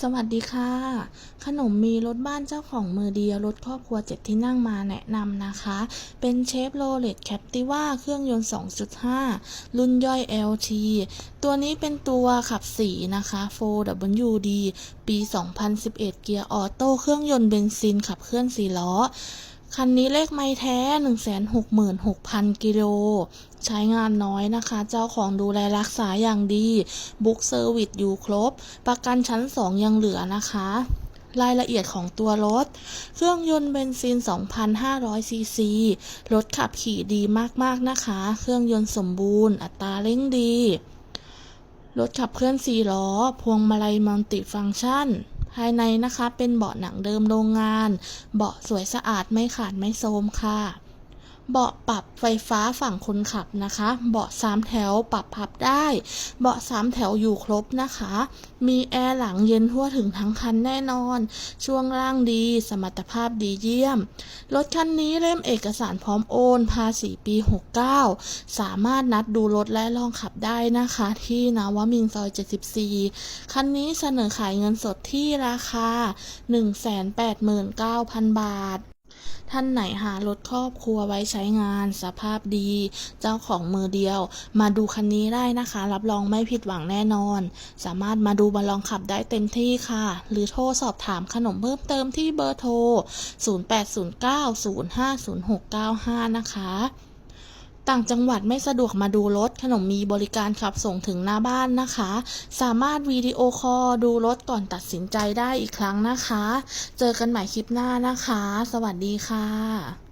สวัสดีค่ะ ขนมมีรถบ้านเจ้าของมือเดียวรถครอบครัวเจ็ดที่นั่งมาแนะนำนะคะ เป็นเชฟโรเลตแคปติว่าเครื่องยนต์ 2.5 รุ่นย่อย LT ตัวนี้เป็นตัวขับสีนะคะ 4WD ปี 2011 เกียร์ออโต้เครื่องยนต์เบนซินขับเคลื่อน4ล้อ คันนี้เลขไม่แท้ 166,000 กิโล ใช้งานน้อยนะคะ เจ้าของดูแลรักษาอย่างดี บุ๊กเซอร์วิสอยู่ครบ ประกันชั้น 2 ยังเหลือนะคะรายละเอียดของตัวรถ เครื่องยนต์เบนซิน 2,500 ซีซี รถขับขี่ดีมากๆนะคะ เครื่องยนต์สมบูรณ์ อัตราเร่งดี รถขับเคลื่อน4ล้อ พวงมาลัยมัลติฟังก์ชัน ภายในนะคะเป็นเบาะหนังเดิมโรงงาน เบาะสวยสะอาดไม่ขาดไม่โทรมค่ะ เบาะปรับไฟฟ้าฝั่งคนขับนะคะ เบาะสามแถวปรับพับได้ เบาะสามแถวอยู่ครบนะคะ มีแอร์หลังเย็นทั่วถึงทั้งคันแน่นอน ช่วงล่างดี สมรรถภาพดีเยี่ยม รถคันนี้เล่มเอกสารพร้อมโอน ภาษีปี 69 สามารถนัดดูรถและลองขับได้นะคะ ที่นวมินซอย 74 คันนี้เสนอขายเงินสดที่ราคา 189,000 บาท ท่านไหนหารถครอบครัวไว้ใช้งาน สภาพดี เจ้าของมือเดียว มาดูคันนี้ได้นะคะ รับรองไม่ผิดหวังแน่นอน สามารถมาดูมาลองขับได้เต็มที่ค่ะ หรือโทรสอบถามขนมเพิ่มเติมที่เบอร์โทร 0809050695 นะคะ ต่างจังหวัดไม่สะดวกมาดูรถ ขนมมีบริการขับส่งถึงหน้าบ้านนะคะ สามารถวิดีโอคอลดูรถก่อนตัดสินใจได้อีกครั้งนะคะ เจอกันใหม่คลิปหน้านะคะ สวัสดีค่ะ